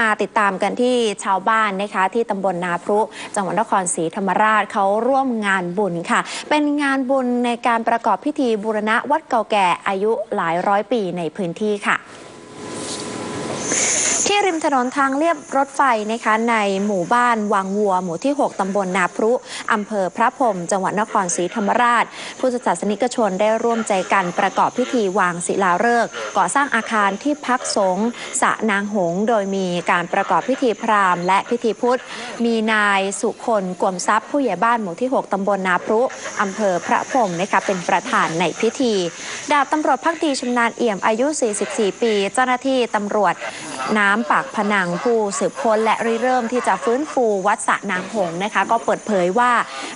มาติดตามกันที่ชาวบ้านนะคะ ที่ตำบลนาพรุ จังหวัดนครศรีธรรมราชเขาร่วมงานบุญค่ะ เป็นงานบุญในการประกอบพิธีบูรณะวัดเก่าแก่อายุหลายร้อยปีในพื้นที่ค่ะ ริมถนนทางเลียบรถไฟนะคะในหมู่บ้านวังวัว หมู่ที่ 6 ตำบลนาพรุอำเภอพระพรมจังหวัดนครศรีธรรมราช ผู้ศาสนิกชนได้ร่วมใจกันประกอบพิธีวางศิลาฤกษ์ก่อสร้างอาคารที่พักสงฆ์สะนางหงส์โดยมีการประกอบพิธีพราหมณ์และพิธีพุทธ มีนายสุคนกวมทรัพย์ผู้ใหญ่บ้านหมู่ที่ 6 ตำบลนาพรุอำเภอพระพรมนะคะเป็นประธานในพิธี ดาบตำรวจพักดีชำนาญเอี่ยมอายุ 44 ปี เจ้าหน้าที่ตำรวจ น้ำปากพนังผู้สืบค้นและริเริ่มที่จะฟื้นฟูวัดสะนางหงนะคะ ก็เปิดเผยว่า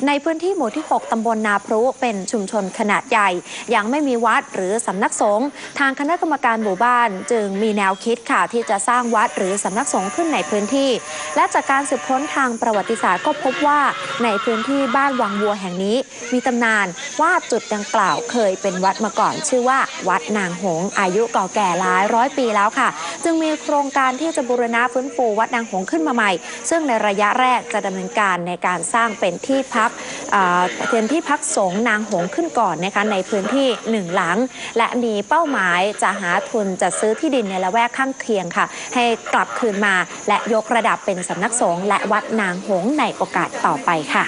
ในพื้นที่หมู่ที่ 6 ตำบลนาพรุเป็นชุมชนขนาดใหญ่ ยังไม่มีวัดหรือสำนักสงฆ์ทางคณะกรรมการหมู่บ้าน จึงมีแนวคิดค่ะที่จะสร้างวัดหรือสำนักสงฆ์ขึ้นในพื้นที่ และจากการสืบค้นทางประวัติศาสตร์ก็พบว่าในพื้นที่บ้านวังวัวแห่งนี้ มีตำนานว่าจุดดังกล่าวเคยเป็นวัดมาก่อน ชื่อว่าวัดนางหงอายุเก่าแก่หลายร้อยปีแล้วค่ะ จึงมีโครงการที่จะบูรณะฟื้นฟูวัดนางหงส์ขึ้นมาใหม่ ซึ่งในระยะแรกจะดำเนินการในการสร้างเป็นที่พักเอ่อเป็นที่พักสงนางหงส์ขึ้นก่อนนะคะในพื้นที่หนึ่งหลัง และมีเป้าหมายจะหาทุนจัดซื้อที่ดินในละแวกข้างเคียงค่ะ ให้กลับคืนมาและยกระดับเป็นสำนักสงฆ์และวัดนางหงในโอกาสต่อไปค่ะ